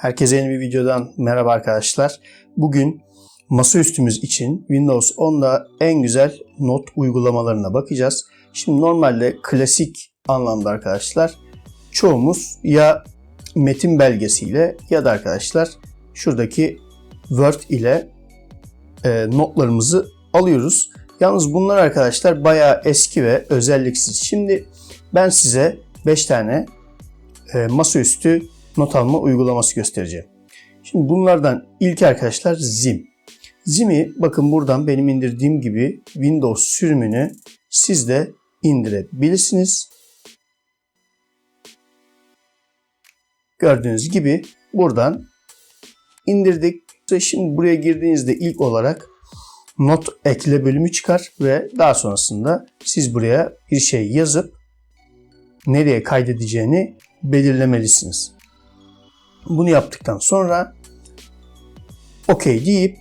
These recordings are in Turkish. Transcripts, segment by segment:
Herkese yeni bir videodan merhaba arkadaşlar. Bugün masaüstümüz için Windows 10'da en güzel not uygulamalarına bakacağız. Şimdi normalde klasik anlamda arkadaşlar çoğumuz ya metin belgesiyle ya da arkadaşlar şuradaki Word ile e, notlarımızı alıyoruz. Yalnız bunlar arkadaşlar bayağı eski ve özelliksiz. Şimdi ben size 5 tane e, masaüstü not alma uygulaması göstereceğim. Şimdi bunlardan ilk arkadaşlar Zim. Zim'i bakın buradan benim indirdiğim gibi Windows sürümünü siz de indirebilirsiniz. Gördüğünüz gibi buradan indirdik. Şimdi buraya girdiğinizde ilk olarak not ekle bölümü çıkar ve daha sonrasında siz buraya bir şey yazıp nereye kaydedeceğini belirlemelisiniz. Bunu yaptıktan sonra OK deyip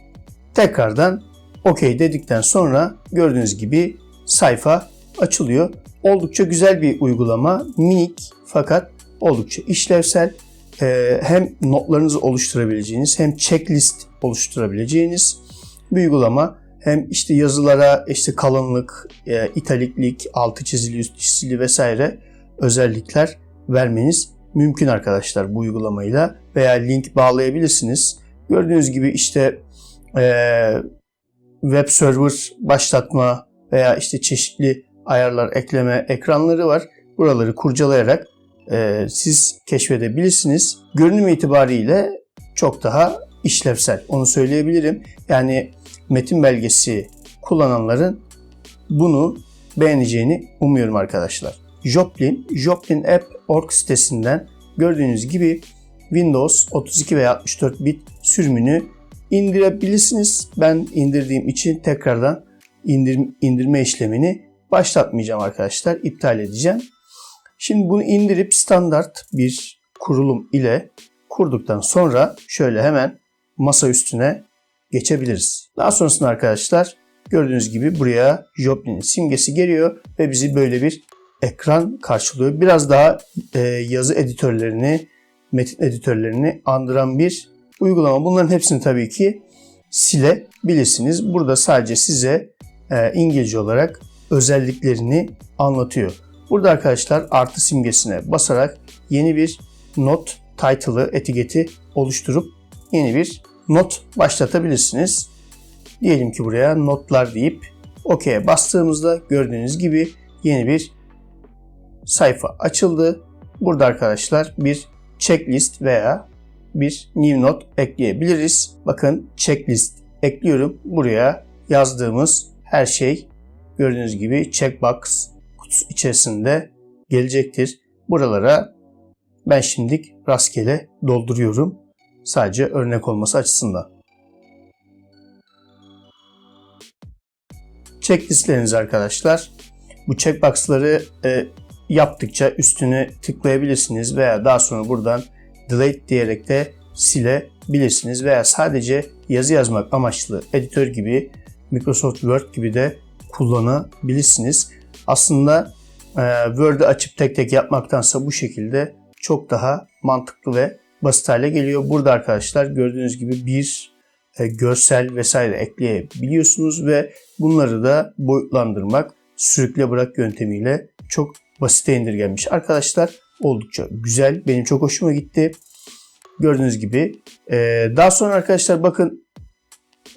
tekrardan OK dedikten sonra gördüğünüz gibi sayfa açılıyor. Oldukça güzel bir uygulama. Minik fakat oldukça işlevsel. Ee, hem notlarınızı oluşturabileceğiniz hem checklist oluşturabileceğiniz bir uygulama. Hem işte yazılara işte kalınlık, e, italiklik, altı çizili, üst çizili vesaire özellikler vermeniz mümkün arkadaşlar bu uygulamayla veya link bağlayabilirsiniz. Gördüğünüz gibi işte e, web server başlatma veya işte çeşitli ayarlar ekleme ekranları var. Buraları kurcalayarak e, siz keşfedebilirsiniz. Görünüm itibariyle çok daha işlevsel. Onu söyleyebilirim. Yani metin belgesi kullananların bunu beğeneceğini umuyorum arkadaşlar. Joplin, Joplin App.org sitesinden gördüğünüz gibi Windows 32 veya 64 bit sürümünü indirebilirsiniz. Ben indirdiğim için tekrardan indir, indirme işlemini başlatmayacağım arkadaşlar. İptal edeceğim. Şimdi bunu indirip standart bir kurulum ile kurduktan sonra şöyle hemen masa üstüne geçebiliriz. Daha sonrasında arkadaşlar gördüğünüz gibi buraya Joplin'in simgesi geliyor ve bizi böyle bir ekran karşılıyor. Biraz daha e, yazı editörlerini, metin editörlerini andıran bir uygulama. Bunların hepsini tabii ki silebilirsiniz. Burada sadece size e, İngilizce olarak özelliklerini anlatıyor. Burada arkadaşlar artı simgesine basarak yeni bir not title'ı etiketi oluşturup yeni bir not başlatabilirsiniz. Diyelim ki buraya notlar deyip OK'ye bastığımızda gördüğünüz gibi yeni bir sayfa açıldı. Burada arkadaşlar bir checklist veya bir new note ekleyebiliriz. Bakın checklist ekliyorum. Buraya yazdığımız her şey gördüğünüz gibi checkbox kutusu içerisinde gelecektir. Buralara ben şimdilik rastgele dolduruyorum. Sadece örnek olması açısından. Checklistleriniz arkadaşlar. Bu checkbox'ları e, yaptıkça üstüne tıklayabilirsiniz veya daha sonra buradan delete diyerek de silebilirsiniz veya sadece yazı yazmak amaçlı editör gibi Microsoft Word gibi de kullanabilirsiniz. Aslında e, Word'ü açıp tek tek yapmaktansa bu şekilde çok daha mantıklı ve basit hale geliyor. Burada arkadaşlar gördüğünüz gibi bir e, görsel vesaire ekleyebiliyorsunuz ve bunları da boyutlandırmak sürükle bırak yöntemiyle çok basite indirgenmiş arkadaşlar. Oldukça güzel. Benim çok hoşuma gitti. Gördüğünüz gibi. Ee, daha sonra arkadaşlar bakın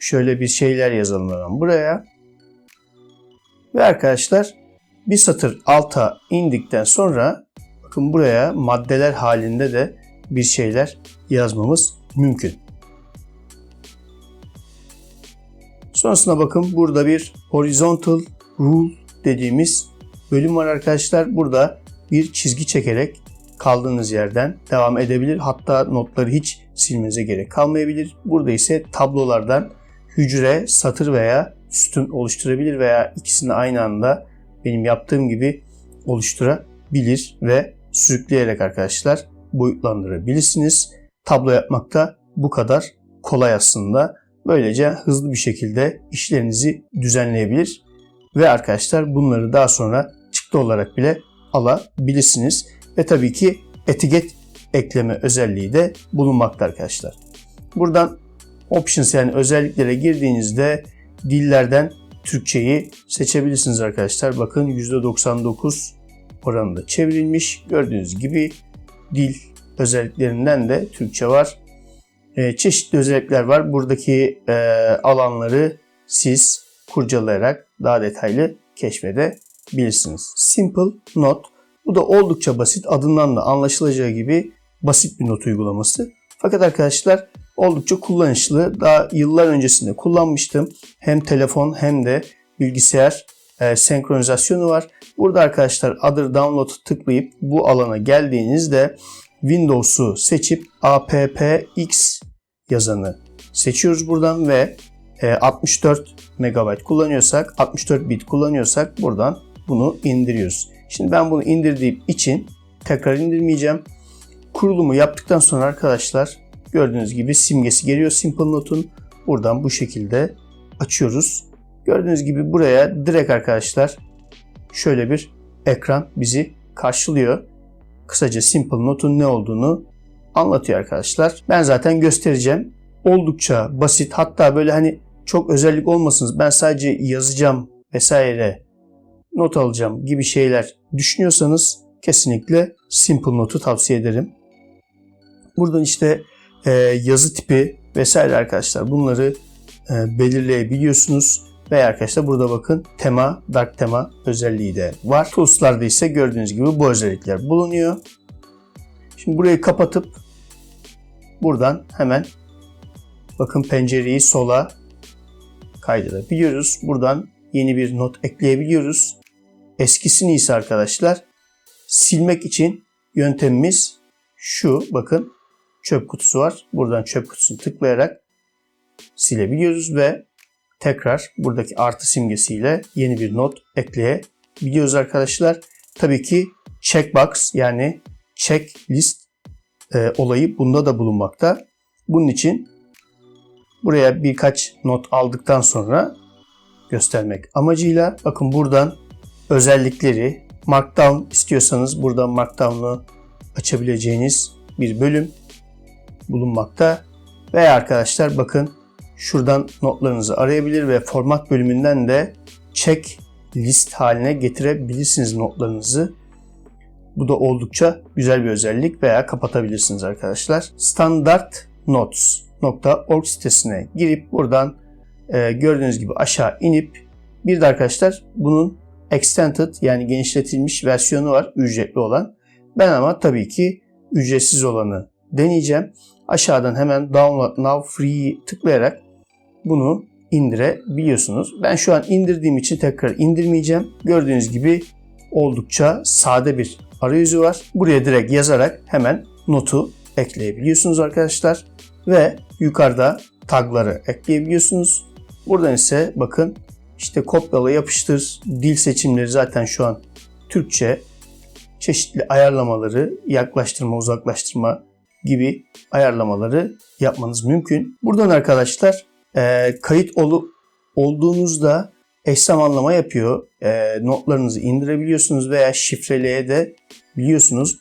şöyle bir şeyler yazalım hemen buraya. Ve arkadaşlar bir satır alta indikten sonra bakın buraya maddeler halinde de bir şeyler yazmamız mümkün. Sonrasında bakın burada bir horizontal rule dediğimiz bölüm var arkadaşlar. Burada bir çizgi çekerek kaldığınız yerden devam edebilir. Hatta notları hiç silmenize gerek kalmayabilir. Burada ise tablolardan hücre, satır veya sütun oluşturabilir veya ikisini aynı anda benim yaptığım gibi oluşturabilir ve sürükleyerek arkadaşlar boyutlandırabilirsiniz. Tablo yapmakta bu kadar kolay aslında. Böylece hızlı bir şekilde işlerinizi düzenleyebilir ve arkadaşlar bunları daha sonra çıktı olarak bile alabilirsiniz. Ve tabii ki etiket ekleme özelliği de bulunmakta arkadaşlar. Buradan options yani özelliklere girdiğinizde dillerden Türkçeyi seçebilirsiniz arkadaşlar. Bakın %99 oranında çevrilmiş. Gördüğünüz gibi dil özelliklerinden de Türkçe var. E, çeşitli özellikler var. Buradaki e, alanları siz kurcalayarak daha detaylı keşfedebilirsiniz. Simple Note. Bu da oldukça basit. Adından da anlaşılacağı gibi basit bir not uygulaması. Fakat arkadaşlar oldukça kullanışlı. Daha yıllar öncesinde kullanmıştım. Hem telefon hem de bilgisayar e, senkronizasyonu var. Burada arkadaşlar Other Download tıklayıp bu alana geldiğinizde Windows'u seçip appx yazanı seçiyoruz buradan ve 64 MB kullanıyorsak, 64 bit kullanıyorsak buradan bunu indiriyoruz. Şimdi ben bunu indirdiğim için tekrar indirmeyeceğim. Kurulumu yaptıktan sonra arkadaşlar gördüğünüz gibi simgesi geliyor Simple Note'un. Buradan bu şekilde açıyoruz. Gördüğünüz gibi buraya direkt arkadaşlar şöyle bir ekran bizi karşılıyor. Kısaca Simple Note'un ne olduğunu anlatıyor arkadaşlar. Ben zaten göstereceğim. Oldukça basit hatta böyle hani çok özellik olmasınız ben sadece yazacağım vesaire not alacağım gibi şeyler düşünüyorsanız kesinlikle Simple Note'u tavsiye ederim. Buradan işte e, yazı tipi vesaire arkadaşlar bunları e, belirleyebiliyorsunuz. Ve arkadaşlar burada bakın tema, dark tema özelliği de var. Tools'larda ise gördüğünüz gibi bu özellikler bulunuyor. Şimdi burayı kapatıp buradan hemen bakın pencereyi sola kaydırabiliyoruz. Buradan yeni bir not ekleyebiliyoruz. Eskisini ise arkadaşlar silmek için yöntemimiz şu. Bakın çöp kutusu var. Buradan çöp kutusunu tıklayarak silebiliyoruz ve tekrar buradaki artı simgesiyle yeni bir not ekleyebiliyoruz arkadaşlar. Tabii ki checkbox yani checklist e, olayı bunda da bulunmakta. Bunun için buraya birkaç not aldıktan sonra göstermek amacıyla bakın buradan özellikleri Markdown istiyorsanız buradan Markdown'u açabileceğiniz bir bölüm bulunmakta. Veya arkadaşlar bakın şuradan notlarınızı arayabilir ve format bölümünden de check list haline getirebilirsiniz notlarınızı. Bu da oldukça güzel bir özellik veya kapatabilirsiniz arkadaşlar. Standart Notes.org sitesine girip buradan e, gördüğünüz gibi aşağı inip bir de arkadaşlar bunun extended yani genişletilmiş versiyonu var ücretli olan. Ben ama tabii ki ücretsiz olanı deneyeceğim. Aşağıdan hemen download now free tıklayarak bunu indirebiliyorsunuz. Ben şu an indirdiğim için tekrar indirmeyeceğim. Gördüğünüz gibi oldukça sade bir arayüzü var. Buraya direkt yazarak hemen notu ekleyebiliyorsunuz arkadaşlar. Ve yukarıda tagları ekleyebiliyorsunuz. Buradan ise bakın işte kopyala yapıştır dil seçimleri zaten şu an Türkçe çeşitli ayarlamaları yaklaştırma uzaklaştırma gibi ayarlamaları yapmanız mümkün. Buradan arkadaşlar e, kayıt olup olduğunuzda eş zamanlama yapıyor. E, notlarınızı indirebiliyorsunuz veya şifreleye de biliyorsunuz.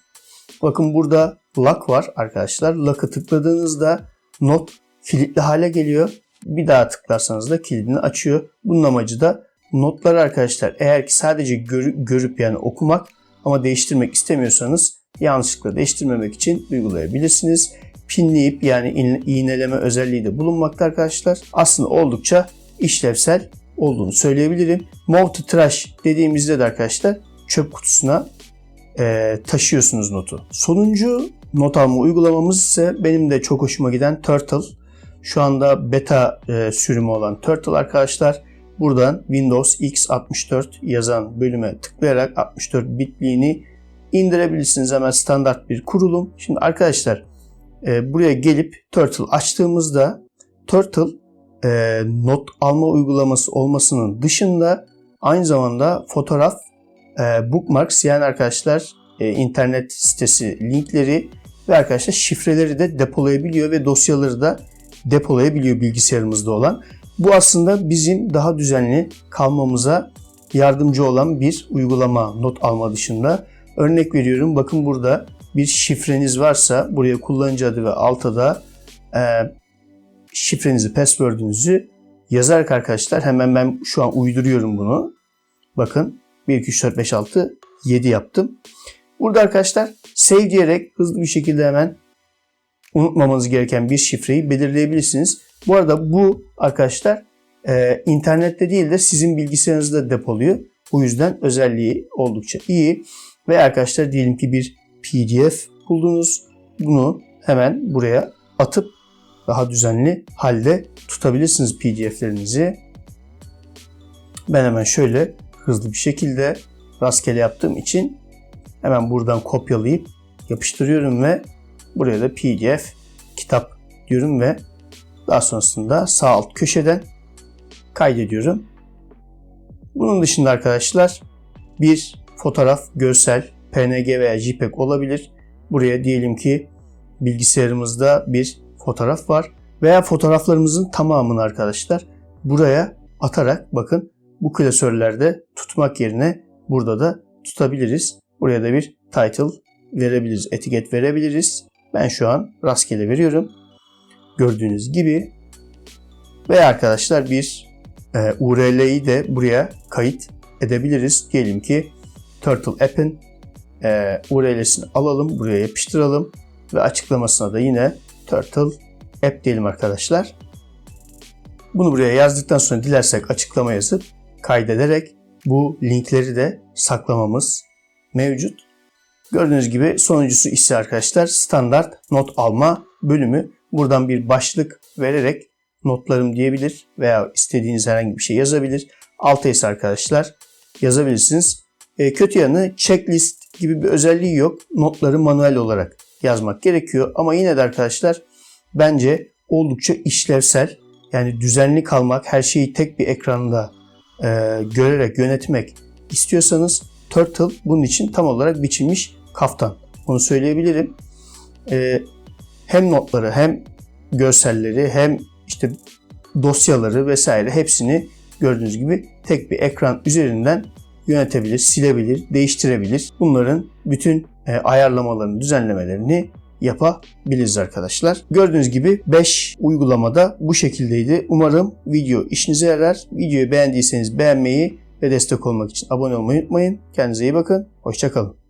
Bakın burada lock var arkadaşlar. Lock'ı tıkladığınızda not kilitli hale geliyor. Bir daha tıklarsanız da kilidini açıyor. Bunun amacı da notları arkadaşlar eğer ki sadece gör, görüp yani okumak ama değiştirmek istemiyorsanız yanlışlıkla değiştirmemek için uygulayabilirsiniz. Pinleyip yani iğneleme özelliği de bulunmakta arkadaşlar. Aslında oldukça işlevsel olduğunu söyleyebilirim. Move to trash dediğimizde de arkadaşlar çöp kutusuna e, taşıyorsunuz notu. Sonuncu not alma uygulamamız ise benim de çok hoşuma giden Turtle. Şu anda beta e, sürümü olan Turtle arkadaşlar. Buradan Windows X64 yazan bölüme tıklayarak 64 bitliğini indirebilirsiniz. Hemen standart bir kurulum. Şimdi arkadaşlar e, buraya gelip Turtle açtığımızda Turtle e, not alma uygulaması olmasının dışında aynı zamanda fotoğraf e, bookmarks yani arkadaşlar e, internet sitesi linkleri ve arkadaşlar şifreleri de depolayabiliyor ve dosyaları da depolayabiliyor bilgisayarımızda olan. Bu aslında bizim daha düzenli kalmamıza yardımcı olan bir uygulama not alma dışında. Örnek veriyorum bakın burada bir şifreniz varsa buraya kullanıcı adı ve alta da e, şifrenizi, password'ünüzü yazarak arkadaşlar hemen ben şu an uyduruyorum bunu. Bakın 1, 2, 3, 4, 5, 6, 7 yaptım. Burada arkadaşlar save diyerek hızlı bir şekilde hemen unutmamanız gereken bir şifreyi belirleyebilirsiniz. Bu arada bu arkadaşlar e, internette değil de sizin bilgisayarınızda depoluyor. Bu yüzden özelliği oldukça iyi. Ve arkadaşlar diyelim ki bir PDF buldunuz. Bunu hemen buraya atıp daha düzenli halde tutabilirsiniz PDF'lerinizi. Ben hemen şöyle hızlı bir şekilde rastgele yaptığım için hemen buradan kopyalayıp yapıştırıyorum ve buraya da PDF kitap diyorum ve daha sonrasında sağ alt köşeden kaydediyorum. Bunun dışında arkadaşlar bir fotoğraf, görsel, PNG veya JPEG olabilir. Buraya diyelim ki bilgisayarımızda bir fotoğraf var veya fotoğraflarımızın tamamını arkadaşlar buraya atarak bakın bu klasörlerde tutmak yerine burada da tutabiliriz. Buraya da bir title verebiliriz, etiket verebiliriz. Ben şu an rastgele veriyorum. Gördüğünüz gibi veya arkadaşlar bir e, URL'yi de buraya kayıt edebiliriz. Diyelim ki Turtle App'in e, URL'sini alalım, buraya yapıştıralım ve açıklamasına da yine Turtle App diyelim arkadaşlar. Bunu buraya yazdıktan sonra dilersek açıklama yazıp kaydederek bu linkleri de saklamamız mevcut. Gördüğünüz gibi sonuncusu ise arkadaşlar standart not alma bölümü. Buradan bir başlık vererek notlarım diyebilir veya istediğiniz herhangi bir şey yazabilir. Alta ise arkadaşlar yazabilirsiniz. E, kötü yanı checklist gibi bir özelliği yok. Notları manuel olarak yazmak gerekiyor. Ama yine de arkadaşlar bence oldukça işlevsel. Yani düzenli kalmak, her şeyi tek bir ekranda e, görerek yönetmek istiyorsanız Turtle bunun için tam olarak biçilmiş kaftan. Bunu söyleyebilirim. E, hem notları hem görselleri hem işte dosyaları vesaire hepsini gördüğünüz gibi tek bir ekran üzerinden yönetebilir, silebilir, değiştirebilir. Bunların bütün e, ayarlamalarını, düzenlemelerini yapabiliriz arkadaşlar. Gördüğünüz gibi 5 uygulamada bu şekildeydi. Umarım video işinize yarar. Videoyu beğendiyseniz beğenmeyi ve destek olmak için abone olmayı unutmayın. Kendinize iyi bakın. Hoşçakalın.